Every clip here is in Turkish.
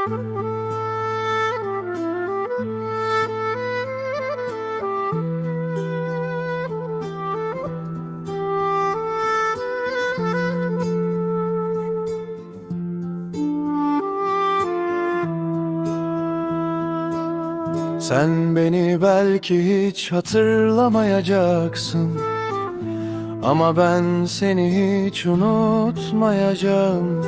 Sen beni belki hiç hatırlamayacaksın. Ama ben seni hiç unutmayacağım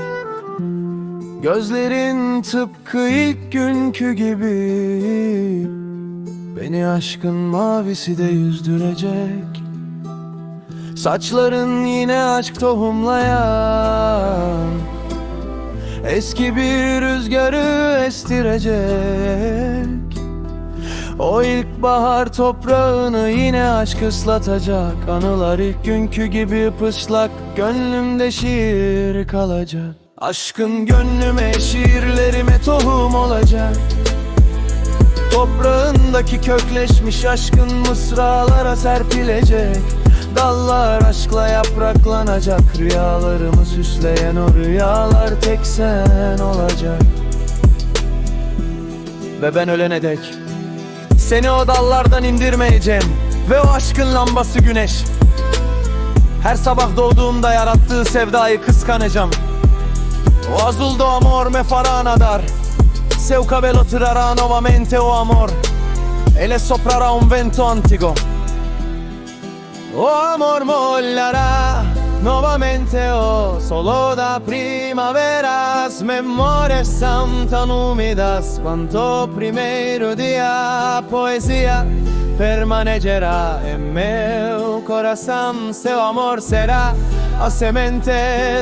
Gözlerin tıpkı ilk günkü gibi. Beni aşkın mavisi de yüzdürecek. Saçların yine aşk tohumlayan. Eski bir rüzgarı estirecek. O ilkbahar toprağını yine aşk ıslatacak. Anılar ilk günkü gibi pıslak Gönlümde şiir kalacak Aşkın gönlüme şiirlerime tohum olacak. Toprağındaki kökleşmiş aşkın mısralara serpilecek. Dallar aşkla yapraklanacak Rüyalarımı süsleyen o rüyalar tek sen olacak. Ve ben ölene dek seni o dallardan indirmeyeceğim. Ve o aşkın lambası güneş. Her sabah doğduğumda yarattığı sevdayı kıskanacağım O azul do amor me farà nadar. Seu cabello tirará nuovamente o amor. E le soprará un vento antico O amor mollerà nuovamente o solo da primaveras Memorias são tão úmidas quanto primeiro dia. Poesia permanecerá em meu coração Seu amor será a semente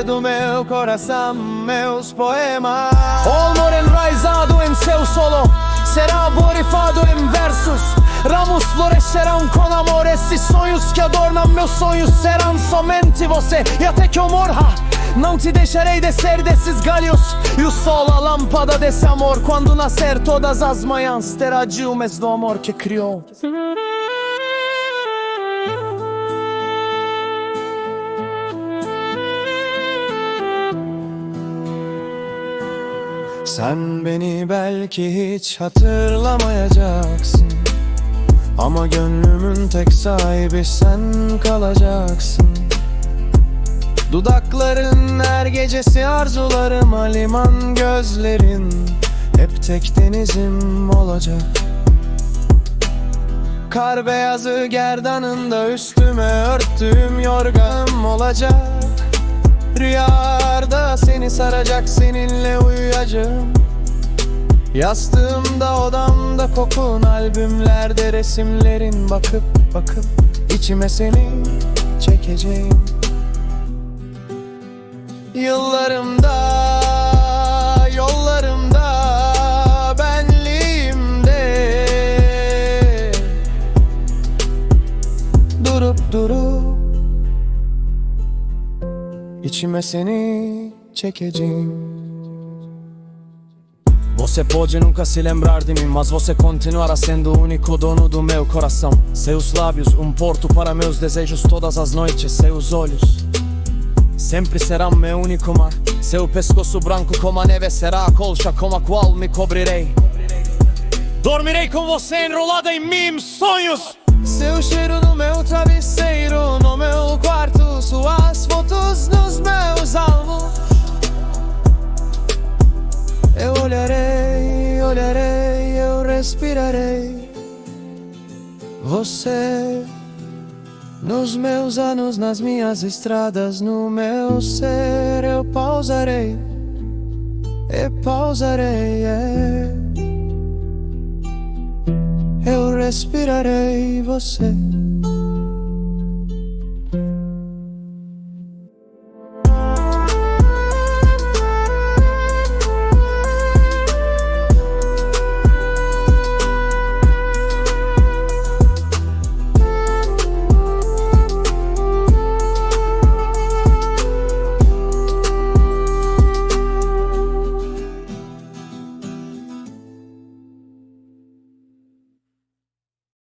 do meu coração Meus poemas. O amor enraizado em seu solo Será borrifado em versos Ramos florescerão com amor Esses sonhos que adornam meus sonhos Serão somente você e até que eu morra Não te deixarei descer desses galhos E o sol a lâmpada desse amor. Quando nascer todas as manhãs Terá dilmes do amor que criou Sen beni belki hiç hatırlamayacaksın Ama gönlümün tek sahibi sen kalacaksın. Dudakların her gecesi arzularıma liman gözlerin. Hep tek denizim olacak. Kar beyazı gerdanında üstüme örttüğüm yorganım olacak. Rüyada seni saracak seninle uyuyacağım Yastığımda odamda kokun albümlerde resimlerin bakıp bakıp içime seni çekeceğim. Yıllarımda yollarımda benliğimde Durup durup İçime seni çekeceğim Você pode nunca se lembrar de mim, mas você continuará sendo o único dono do meu coração. Seus lábios, um porto para meus desejos todas as noites. Seus olhos, sempre serão meu único mar. Seu pescoço branco como a neve será a colcha com a qual me cobrirei. Dormirei com você enrolada em mim, sonhos. Seu cheiro no meu travesseiro, Você nos meus anos, nas minhas estradas, no meu ser eu pausarei, e pausarei. é. Eu respirarei você.